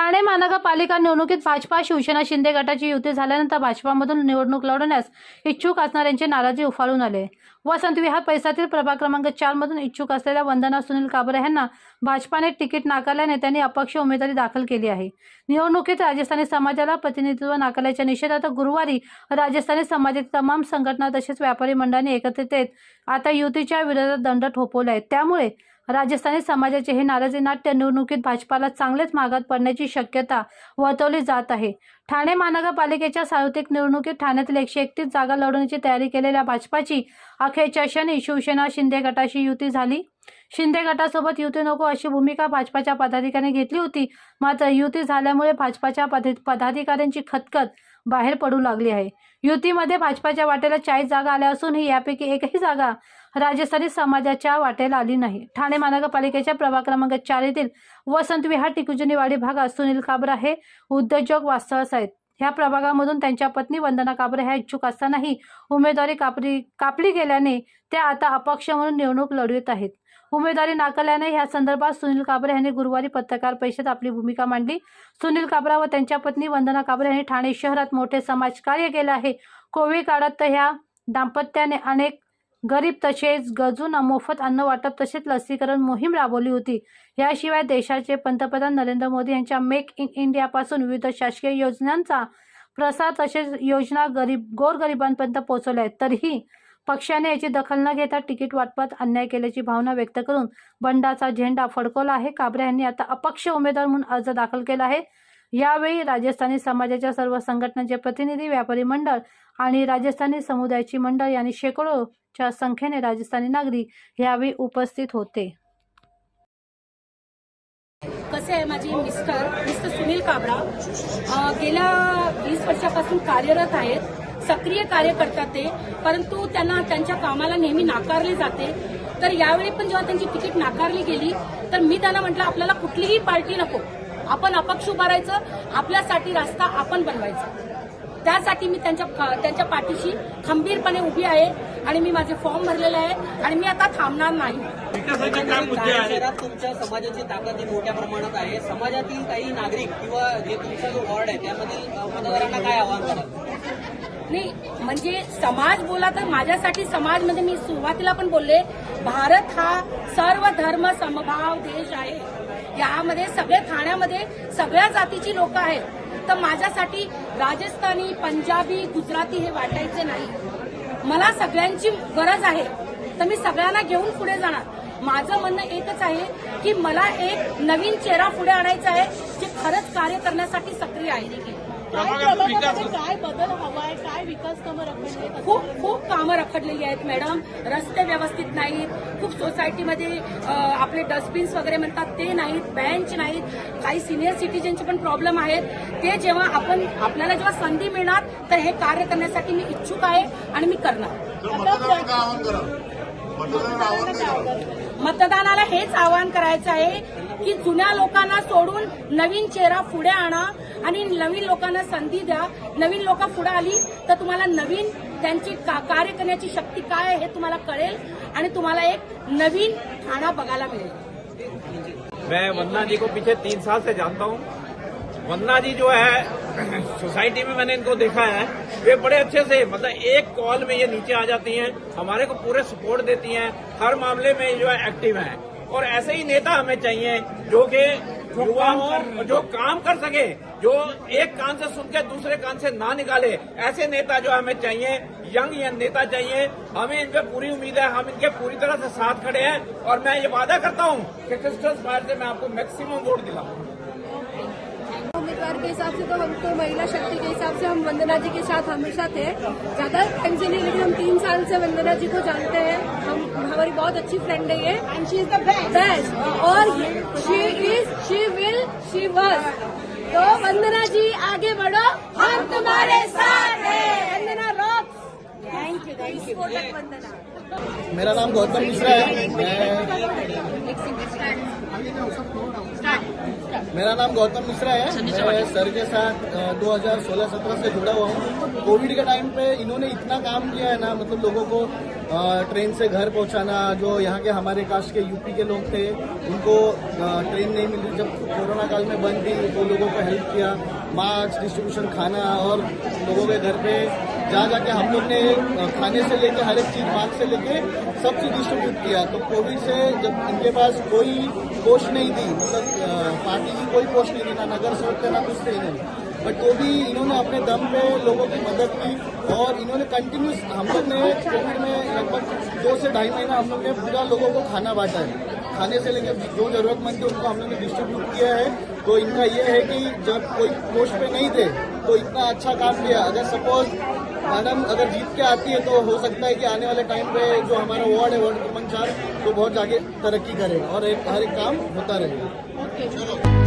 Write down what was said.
ठाणे महानगरपालिका निवडणुकीत भाजपा शिवसेना शिंदे गटाची युती झाल्यानंतर भाजपामधून निवडणूक लढवण्यास इच्छुक असणाऱ्यांची नाराजी उफाळून आले. वसंत विहार पैसातील प्रभाग क्रमांक चार मधून इच्छुक असलेल्या वंदना सुनील काबरे यांना भाजपाने तिकीट नाकारल्याने त्यांनी अपक्ष उमेदवारी दाखल केली आहे. निवडणुकीत राजस्थानी समाजाला प्रतिनिधित्व नाकारल्याच्या निषेधात गुरुवारी राजस्थानी समाजातील तमाम संघटना तसेच व्यापारी मंडळांनी एकत्रित येत आता युतीच्या विरोधात दंड ठोपवला आहे त्यामुळे राजस्थानी समाजाचे हे नाराजी नाट्य निवडणुकीत भाजपाला चांगलेच मागात पडण्याची शक्यता वर्तवली जात आहे. ठाणे महानगरपालिकेच्या सार्वत्रिक निवडणुकीत ठाण्यातील एकशे एकतीस जागा लढवण्याची तयारी केलेल्या भाजपाची अखेरच्या क्षणी शिवसेना शिंदे गटाशी युती झाली. शिंदे गटासोबत युती नको अशी भूमिका भाजपाच्या पदाधिकाऱ्यांनी घेतली होती. मात्र युती झाल्यामुळे भाजपाच्या पद- पदाधिकाऱ्यांची खतखत बाहेर पडू लागली आहे. युतीमध्ये भाजपाच्या वाटेला चाळीस जागा आल्या असूनही यापैकी एकही जागा राजस्थानी समाजाच्या वाटेला आली नाही. ठाणे महानगरपालिकेच्या प्रभाग क्रमांक चार येथील वसंत विहार टिकुजनीवाडी भागात सुनील काबरा हे उद्योजक वास्तवस आहेत. ह्या प्रभागामधून त्यांच्या पत्नी वंदना काबरे ह्या इच्छुक असतानाही उमेदवारी कापली कापली गेल्याने त्या आता अपक्ष म्हणून निवडणूक लढवित आहेत. उमेदवारी नाकारल्याने या संदर्भात सुनील काबरे यांनी गुरुवारी पत्रकार परिषदेत आपली भूमिका मांडली. सुनील काबरा व त्यांच्या पत्नी वंदना काबरे यांनी ठाणे शहरात मोठे समाजकार्य केले आहे. कोविड काळात तर ह्या दाम्पत्याने अनेक गरीब तसेच गरजूंना मोफत अन्न वाटप तसेच लसीकरण मोहीम राबवली होती. याशिवाय देशाचे पंतप्रधान नरेंद्र मोदी यांच्या मेक इन इंडियापासून विविध शासकीय योजनांचा प्रसार तसेच योजना गरीब गोरगरिबांपर्यंत पोहोचवल्या आहेत. तरीही पक्षाने याची दखल न घेता तिकीट वाटपात अन्याय केल्याची भावना व्यक्त करून बंडाचा झेंडा फडकवला आहे. काबरे यांनी आता अपक्ष उमेदवार म्हणून अर्ज दाखल केला आहे. यावेळी राजस्थानी समाजाच्या सर्व संघटनांचे प्रतिनिधी व्यापारी मंडळ आणि राजस्थानी समुदायाची मंडळ यांनी शेकडोच्या संख्येने राजस्थानी नागरिक यावेळी उपस्थित होते. कसे आहे माझे मिस्टर? मिस्टर सुनील काबरा गेल्या वीस वर्षापासून कार्यरत आहेत. सक्रिय कार्य करतात ते परंतु त्यांना त्यांच्या कामाला नेहमी नाकारले जाते. तर यावेळी पण जेव्हा त्यांची तिकीट नाकारली गेली तर मी त्यांना म्हटलं आपल्याला कुठलीही पार्टी नको. आपण अपक्ष उभारायचं आपल्यासाठी रस्ता आपण बनवायचा. त्यासाठी मी त्यांच्या त्यांच्या पाठीशी खंबीरपणे उभी आहे आणि मी माझे फॉर्म भरलेले आहे आणि मी आता थांबणार नाही. शहरात तुमच्या समाजाची ताकद ही मोठ्या प्रमाणात आहे. समाजातील काही नागरिक किंवा जे तुमचा जो वॉर्ड आहे त्यामधील मतदारांना काय आवाहन कराल नाही म्हणजे समाज बोला तर माझ्यासाठी समाज म्हणजे मी सुरुवातीला पण बोलले भारत हा सर्व धर्म समभाव देश आहे. यामध्ये सगळे ठाण्यामध्ये सगळ्या जातीची लोक आहेत. तर माझ्यासाठी राजस्थानी पंजाबी गुजराती हे वाटायचे नाही. मला सगळ्यांची गरज आहे. तर मी सगळ्यांना घेऊन पुढे जाणार. माझं म्हणणं एकच आहे की मला एक नवीन चेहरा पुढे आणायचा आहे जे खरंच कार्य करण्यासाठी सक्रिय आहे देखील. काय बदल हवाय काय विकास कामं रखडले खूप खूप कामं रखडलेली आहेत मॅडम. रस्ते व्यवस्थित नाहीत. खूप सोसायटीमध्ये आपले डस्टबिन्स वगैरे म्हणतात ते नाहीत बेंच नाहीत. काही सिनियर सिटीजनचे पण प्रॉब्लेम आहेत. ते जेव्हा आपण आपल्याला जेव्हा संधी मिळणार तर हे कार्य करण्यासाठी मी इच्छुक आहे आणि मी करणार. मतदानाला हेच आवाहन करायचं आहे की जुन्या लोकांना सोडून नवीन चेहरा पुढे आणा आणि नवीन लोकांना संधी द्या. नवीन लोक पुढे आली तर तुम्हाला नवीन त्यांची का- कार्य करण्याची शक्ती काय आहे हे तुम्हाला कळेल आणि तुम्हाला एक नवीन ठाणा बघायला मिळेल. मैं वंदना जी को पीछे तीन साल से जानता हूँ। वंदना जी जो है सोसाइटी में मैंने इनको देखा है वे बड़े अच्छे से मतलब एक कॉल में ये नीचे आ जाती हैं हमारे को पूरे सपोर्ट देती हैं हर मामले में जो है एक्टिव है। और ऐसे ही नेता हमें चाहिए जो कि युवा हो जो काम कर सके, जो एक कान से सुन के दूसरे कान से ना निकाले, ऐसे नेता जो हमें चाहिए, यंग यंग नेता चाहिए। हमें इन पे पूरी उम्मीद है, हम इनके पूरी तरह से साथ खड़े हैं और मैं ये वादा करता हूँ कि क्रिस्टल्स फायर से मैं आपको मैक्सिमम वोट दिलाऊँगा उम्मीदवार के हिसाब से तो हमको महिला शक्ति के हिसाब से हम वंदना जी के साथ हमेशा थे। ज़्यादा टाइम से नहीं, लेकिन हम तीन साल से वंदना जी को जानते हैं। हम हमारी बहुत अच्छी फ्रेंड है ये। And she is the best और she is she will she was तो वंदना जी आगे बढ़ो। हम तुम्हारे साथ हैं। मेरा नाम गौतम मिश्रा है। मेरा नाम गौतम मिश्रा है। मैं सर के साथ अ, 2016-17 से जुड़ा हुआ हूँ। कोविड के टाइम पे इन्होंने इतना काम किया है ना मतलब लोगों को ट्रेन से घर पहुंचाना जो यहाँ के हमारे कास्ट के यूपी के लोग थे उनको ट्रेन नहीं मिली। जब कोरोना काल में बंद थी तो लोगों को हेल्प किया। मास्क डिस्ट्रीब्यूशन खाना और लोगों के घर पे जा जाके हम लोग ने खाने से लेके, हर एक चीज़ मास्क से लेके सब चीज़ डिस्ट्रीब्यूट किया। तो कोविड से जब इनके पास कोई पोस्ट नहीं थी मतलब पार्टी की कोई पोस्ट नहीं थी, ना नगर सेवक थे ना कुछ थे इन्हें बट तो भी इन्होंने अपने दम पे लोगों की मदद की और इन्होंने कंटिन्यूस हम लोग ने कोविड में लगभग दो से ढाई महीना हम लोग ने पूरा लोगों को खाना बांटा है। खाने से लेकर जो जरूरतमंद थे, उनको हम लोग ने डिस्ट्रीब्यूट किया है। तो इनका ये है कि जब कोई पोस्ट पे नहीं थे तो इतना अच्छा काम किया। अगर सपोज़ मैडम अगर जीत के आती है तो हो सकता है कि आने वाले टाइम पे जो हमारा वार्ड है वार्ड क्रमांक चार तो बहुत आगे तरक्की करेगा और एक हर एक काम होता रहेगा।